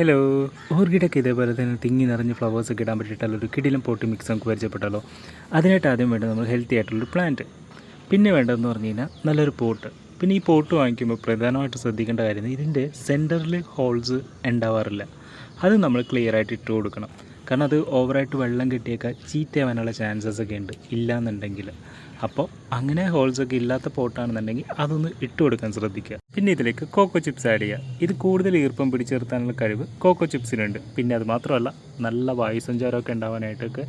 Hello ഓർക്കിഡൊക്കെ ഇതേപോലെ തന്നെ തിങ്ങി നിറഞ്ഞ് ഫ്ലവേഴ്സൊക്കെ ഇടാൻ പറ്റിയിട്ടുള്ള ഒരു കിടിലും പോട്ടി മിക്സ് നമുക്ക് പരിചയപ്പെട്ടല്ലോ അതിനായിട്ട് ആദ്യം വേണ്ടത് നമ്മൾ ഹെൽത്തി ആയിട്ടുള്ളൊരു പ്ലാന്റ് പിന്നെ വേണ്ടതെന്ന് പറഞ്ഞു കഴിഞ്ഞാൽ നല്ലൊരു പോട്ട് പിന്നെ ഈ പോട്ട് വാങ്ങിക്കുമ്പോൾ പ്രധാനമായിട്ട് ശ്രദ്ധിക്കേണ്ട കാര്യം ഇതിന്റെ സെന്ററിൽ ഹോൾസ് ഉണ്ടാവാറില്ല. അത് നമ്മൾ ക്ലിയർ ആയിട്ട് ഇട്ട് കൊടുക്കണം. കാരണം അത് ഓവറായിട്ട് വെള്ളം കെട്ടിയേക്കാൾ ചീത്തയാവാനുള്ള ചാൻസസ് ഒക്കെ ഉണ്ട്. ഇല്ലയെന്നുണ്ടെങ്കിൽ അപ്പോൾ അങ്ങനെ ഹോൾസ് ഒക്കെ ഇല്ലാത്ത പോട്ടാണെന്നുണ്ടെങ്കിൽ അതൊന്ന് ഇട്ട് കൊടുക്കാൻ ശ്രദ്ധിക്കുക. പിന്നെ ഇതിലേക്ക് കോക്കോ ചിപ്സ് ആഡ് ചെയ്യുക. ഇത് കൂടുതൽ ഈർപ്പം പിടിച്ചു നിർത്താനുള്ള കഴിവ് കോക്കോ ചിപ്സിനുണ്ട് പിന്നെ അത് മാത്രമല്ല നല്ല വായുസഞ്ചാരമൊക്കെ ഉണ്ടാവാനായിട്ടൊക്കെ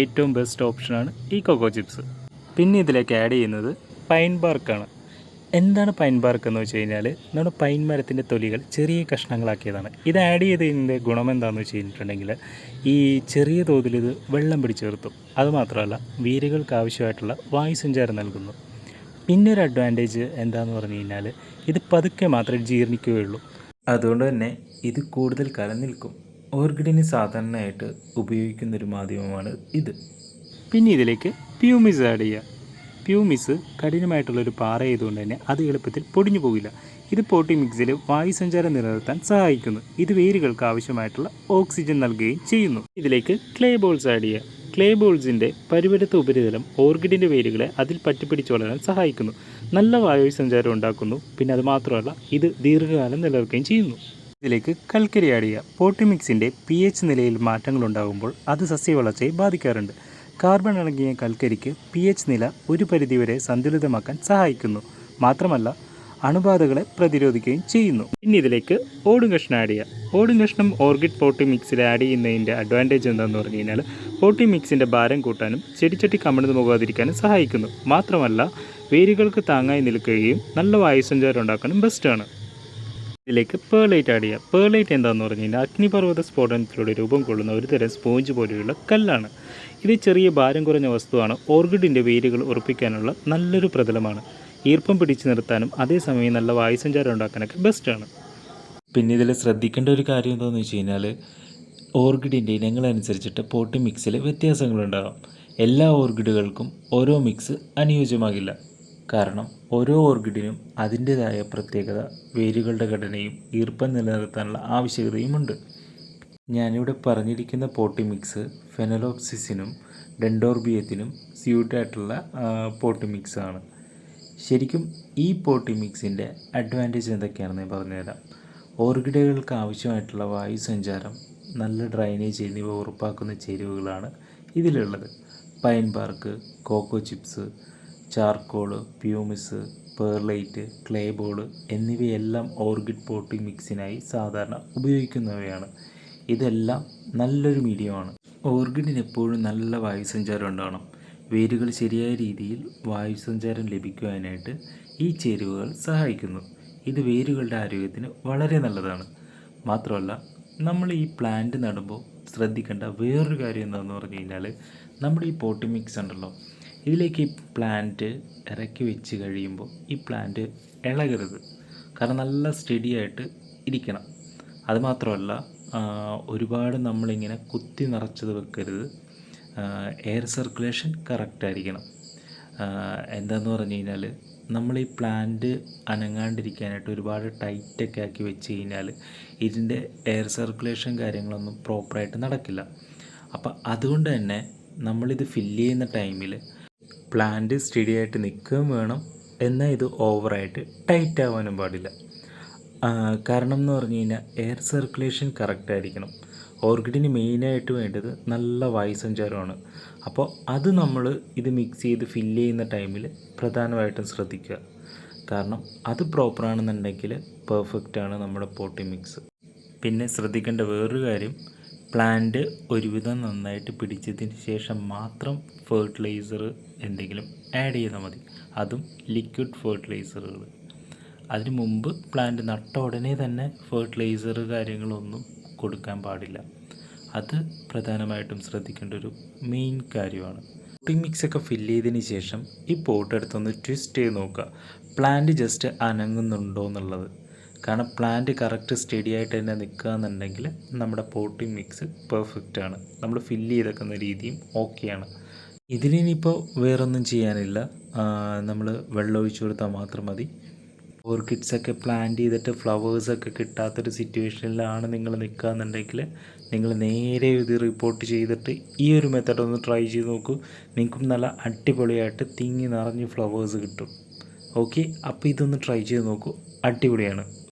ഏറ്റവും ബെസ്റ്റ് ഓപ്ഷനാണ് ഈ കോക്കോ ചിപ്സ് പിന്നെ ഇതിലേക്ക് ആഡ് ചെയ്യുന്നത് പൈൻ ബാർക്കാണ് എന്താണ് പൈൻ ബാർക്ക് എന്ന് വെച്ച് കഴിഞ്ഞാൽ നമ്മുടെ പൈൻ മരത്തിന്റെ തൊലികൾ ചെറിയ കഷ്ണങ്ങളാക്കിയതാണ്. ഇത് ആഡ് ചെയ്തതിന്റെ ഗുണം എന്താണെന്ന് വെച്ച് കഴിഞ്ഞിട്ടുണ്ടെങ്കിൽ ഈ ചെറിയ തോതിൽ ഇത് വെള്ളം പിടിച്ചു നിർത്തും. അതുമാത്രമല്ല വീരുകൾക്ക് ആവശ്യമായിട്ടുള്ള വായു സഞ്ചാരം നൽകുന്നു. പിന്നെ ഒരു അഡ്വാന്റേജ് എന്താണെന്ന് പറഞ്ഞു കഴിഞ്ഞാൽ ഇത് പതുക്കെ മാത്രമേ ജീർണിക്കുകയുള്ളൂ. അതുകൊണ്ട് തന്നെ ഇത് കൂടുതൽ കാലം നിൽക്കും. ഓർക്കിഡിന് സാധാരണയായിട്ട് ഉപയോഗിക്കുന്നൊരു മാധ്യമമാണ് ഇത്. പിന്നെ ഇതിലേക്ക് പ്യൂമിസ് ആഡ് ചെയ്യുക. പ്യൂമിസ് കഠിനമായിട്ടുള്ളൊരു പാറ ആയതുകൊണ്ട് തന്നെ അത് എളുപ്പത്തിൽ പൊടിഞ്ഞു പോകില്ല. ഇത് പോട്ടി മിക്സിൽ വായുസഞ്ചാരം നിലനിർത്താൻ സഹായിക്കുന്നു. ഇത് വേരുകൾക്ക് ആവശ്യമായിട്ടുള്ള ഓക്സിജൻ നൽകുകയും ചെയ്യുന്നു. ഇതിലേക്ക് ക്ലേ ബോൾസ് ആഡ് ചെയ്യുക. ക്ലേ ബോൾസിന്റെ പരിപരത്ത ഉപരിതലം ഓർക്കിഡിന്റെ വേരുകളെ അതിൽ പറ്റിപ്പിടിച്ച് വളരാൻ സഹായിക്കുന്നു. നല്ല വായു സഞ്ചാരം ഉണ്ടാക്കുന്നു. പിന്നെ അത് മാത്രമല്ല ഇത് ദീർഘകാലം നിലനിർത്തുകയും ചെയ്യുന്നു. ഇതിലേക്ക് കൽക്കരി ആഡ് ചെയ്യുക. പോട്ടി മിക്സിന്റെ പി എച്ച് നിലയിൽ മാറ്റങ്ങളുണ്ടാകുമ്പോൾ അത് സസ്യവളർച്ചയെ ബാധിക്കാറുണ്ട്. കാർബൺ അടങ്ങിയ കൽക്കരിക്ക് പി എച്ച് നില ഒരു പരിധിവരെ സന്തുലിതമാക്കാൻ സഹായിക്കുന്നു. മാത്രമല്ല അണുബാധകളെ പ്രതിരോധിക്കുകയും ചെയ്യുന്നു. ഇനി ഇതിലേക്ക് ഓടും കഷ്ണം ആഡ് ചെയ്യുക ഓടും കഷ്ണം ഓർഗിഡ് പോട്ടി മിക്സിൽ ആഡ് ചെയ്യുന്നതിന്റെ അഡ്വാന്റേജ് എന്താണെന്ന് പറഞ്ഞു കഴിഞ്ഞാൽ പോട്ടി മിക്സിന്റെ ഭാരം കൂട്ടാനും ചെടിച്ചട്ടി കമഴ്ന്നു പോകാതിരിക്കാനും സഹായിക്കുന്നു. മാത്രമല്ല വേരുകൾക്ക് താങ്ങായി നിൽക്കുകയും നല്ല വായുസഞ്ചാരം ഉണ്ടാക്കാനും ബെസ്റ്റാണ് ഇതിലേക്ക് പേർലൈറ്റ് ആഡ് ചെയ്യാം. പേർലൈറ്റ് എന്താണെന്ന് പറഞ്ഞു കഴിഞ്ഞാൽ അഗ്നിപർവത സ്ഫോടനത്തിലൂടെ രൂപം കൊള്ളുന്ന ഒരു തരം സ്പോഞ്ച് പോലെയുള്ള കല്ലാണ്. ഇത് ചെറിയ ഭാരം കുറഞ്ഞ വസ്തുവാണ്. ഓർഗിഡിന്റെ വേരുകൾ ഉറപ്പിക്കാനുള്ള നല്ലൊരു പ്രതലമാണ്. ഈർപ്പം പിടിച്ചു നിർത്താനും അതേസമയം നല്ല വായുസഞ്ചാരം ഉണ്ടാക്കാനൊക്കെ ബെസ്റ്റാണ് പിന്നെ ഇതിൽ ശ്രദ്ധിക്കേണ്ട ഒരു കാര്യം എന്താണെന്ന് വെച്ച് കഴിഞ്ഞാൽ ഓർഗിഡിന്റെ ഇനങ്ങളനുസരിച്ചിട്ട് പോട്ടി മിക്സിൽ വ്യത്യാസങ്ങളുണ്ടാകാം എല്ലാ ഓർഗിഡുകൾക്കും ഓരോ മിക്സ് അനുയോജ്യമാകില്ല. കാരണം ഓരോ ഓർക്കിഡിനും അതിന്റേതായ പ്രത്യേകത വേരുകളുടെ ഘടനയും ഈർപ്പം നിലനിർത്താനുള്ള ആവശ്യകതയുമുണ്ട്. ഞാനിവിടെ പറഞ്ഞിരിക്കുന്ന പോട്ടി മിക്സ് ഫെനലോപ്സിസിനും ഡെൻഡോർബിയത്തിനും സ്യൂട്ടായിട്ടുള്ള പോട്ടി ആണ് ശരിക്കും ഈ പോട്ടി മിക്സിന്റെ അഡ്വാന്റേജ് എന്തൊക്കെയാണെന്ന് ഞാൻ പറഞ്ഞുതരാം. ഓർക്കിഡുകൾക്ക് ആവശ്യമായിട്ടുള്ള വായു സഞ്ചാരം നല്ല ഡ്രൈനേജ് എന്നിവ ഉറപ്പാക്കുന്ന ചേരുവകളാണ് ഇതിലുള്ളത്. Pine bark coco chips charcoal pumice perlite clay ball എന്നിവയെല്ലാം ഓർഗിഡ് പോട്ടിംഗ് മിക്സിനായി സാധാരണ ഉപയോഗിക്കുന്നവയാണ്. ഇതെല്ലാം നല്ലൊരു മീഡിയമാണ്. ഓർഗിഡിന് എപ്പോഴും നല്ല വായു സഞ്ചാരം ഉണ്ടാകണം വേരുകൾ ശരിയായ രീതിയിൽ വായു സഞ്ചാരം ലഭിക്കുവാനായിട്ട് ഈ ചേരുവകൾ സഹായിക്കുന്നു. ഇത് വേരുകളുടെ ആരോഗ്യത്തിന് വളരെ നല്ലതാണ്. മാത്രമല്ല നമ്മൾ ഈ പ്ലാന്റ് നടുമ്പോൾ ശ്രദ്ധിക്കേണ്ട വേറൊരു കാര്യം എന്താണെന്ന് പറഞ്ഞു കഴിഞ്ഞാൽ നമ്മുടെ ഈ പോട്ടിംഗ് മിക്സ് ഉണ്ടല്ലോ. ഇതിലേക്ക് ഈ പ്ലാന്റ് ഇറക്കി വെച്ച് കഴിയുമ്പോൾ ഈ പ്ലാന്റ് ഇളകരുത്. കാരണം നല്ല സ്റ്റഡി ആയിട്ട് ഇരിക്കണം. അതുമാത്രമല്ല ഒരുപാട് നമ്മളിങ്ങനെ കുത്തി നിറച്ചത് വെക്കരുത്. എയർ സർക്കുലേഷൻ കറക്റ്റ് ആയിരിക്കണം. എന്താന്ന് പറഞ്ഞു കഴിഞ്ഞാൽ നമ്മൾ ഈ പ്ലാന്റ് അനങ്ങാണ്ടിരിക്കാനായിട്ട് ഒരുപാട് ടൈറ്റൊക്കെ ആക്കി വെച്ച് കഴിഞ്ഞാൽ ഇതിന്റെ എയർ സർക്കുലേഷൻ കാര്യങ്ങളൊന്നും പ്രോപ്പറായിട്ട് നടക്കില്ല. അപ്പോൾ അതുകൊണ്ട് തന്നെ നമ്മളിത് ഫില്ല് ചെയ്യുന്ന ടൈമിൽ പ്ലാന്റ് സ്റ്റഡി ആയിട്ട് നിൽക്കുകയും വേണം. എന്നാൽ ഇത് ഓവറായിട്ട് ടൈറ്റ് ആവാനും പാടില്ല. കാരണം എന്ന് പറഞ്ഞു കഴിഞ്ഞാൽ എയർ സർക്കുലേഷൻ കറക്റ്റ് ആയിരിക്കണം. ഓർക്കിഡിന് മെയിനായിട്ട് വേണ്ടത് നല്ല വായുസഞ്ചാരമാണ് അപ്പോൾ അത് നമ്മൾ ഇത് മിക്സ് ചെയ്ത് ഫില്ല് ചെയ്യുന്ന ടൈമിൽ പ്രധാനമായിട്ടും ശ്രദ്ധിക്കുക. കാരണം അത് പ്രോപ്പറാണെന്നുണ്ടെങ്കിൽ പെർഫെക്റ്റാണ് നമ്മുടെ പോട്ടി മിക്സ് പിന്നെ ശ്രദ്ധിക്കേണ്ട വേറൊരു കാര്യം പ്ലാന്റ് ഒരുവിധം നന്നായിട്ട് പിടിച്ചതിന് ശേഷം മാത്രം ഫെർട്ടിലൈസർ എന്തെങ്കിലും ആഡ് ചെയ്താൽ മതി. അതും ലിക്വിഡ് ഫെർട്ടിലൈസറുകൾ അതിന് മുമ്പ് പ്ലാന്റ് നട്ട ഉടനെ തന്നെ ഫെർട്ടിലൈസർ കാര്യങ്ങളൊന്നും കൊടുക്കാൻ പാടില്ല. അത് പ്രധാനമായിട്ടും ശ്രദ്ധിക്കേണ്ട ഒരു മെയിൻ കാര്യമാണ്. പോട്ടിംഗ് മിക്സ് ഒക്കെ ഫില്ല് ചെയ്തതിന് ശേഷം ഈ പോട്ട് എടുത്തൊന്ന് ട്വിസ്റ്റ് ചെയ്ത് നോക്കുക പ്ലാന്റ് ജസ്റ്റ് അനങ്ങുന്നുണ്ടോ എന്നുള്ളത്. കാരണം പ്ലാന്റ് കറക്റ്റ് സ്റ്റഡി ആയിട്ട് തന്നെ നിൽക്കുക എന്നുണ്ടെങ്കിൽ നമ്മുടെ പോട്ടിംഗ് മിക്സ് പെർഫെക്റ്റ് ആണ്. നമ്മൾ ഫില്ല് ചെയ്തേക്കുന്ന രീതിയും ഓക്കെയാണ് ഇതിനിപ്പോൾ വേറൊന്നും ചെയ്യാനില്ല. നമ്മൾ വെള്ളം ഒഴിച്ചു കൊടുത്താൽ മാത്രം മതി. ഓർക്കിഡ്സൊക്കെ പ്ലാന്റ് ചെയ്തിട്ട് ഫ്ലവേഴ്സൊക്കെ കിട്ടാത്തൊരു സിറ്റുവേഷനിലാണ് നിങ്ങൾ നിൽക്കുകയെന്നുണ്ടെങ്കിൽ നിങ്ങൾ നേരെ ഇത് റിപ്പോർട്ട് ചെയ്തിട്ട് ഈ ഒരു മെത്തേഡ് ഒന്ന് ട്രൈ ചെയ്ത് നോക്കൂ. നിങ്ങൾക്കും നല്ല അടിപൊളിയായിട്ട് തിങ്ങി നിറഞ്ഞ് ഫ്ലവേഴ്സ് കിട്ടും. ഓക്കെ അപ്പോൾ ഇതൊന്ന് ട്രൈ ചെയ്ത് നോക്കൂ. അടിപൊളിയാണ്.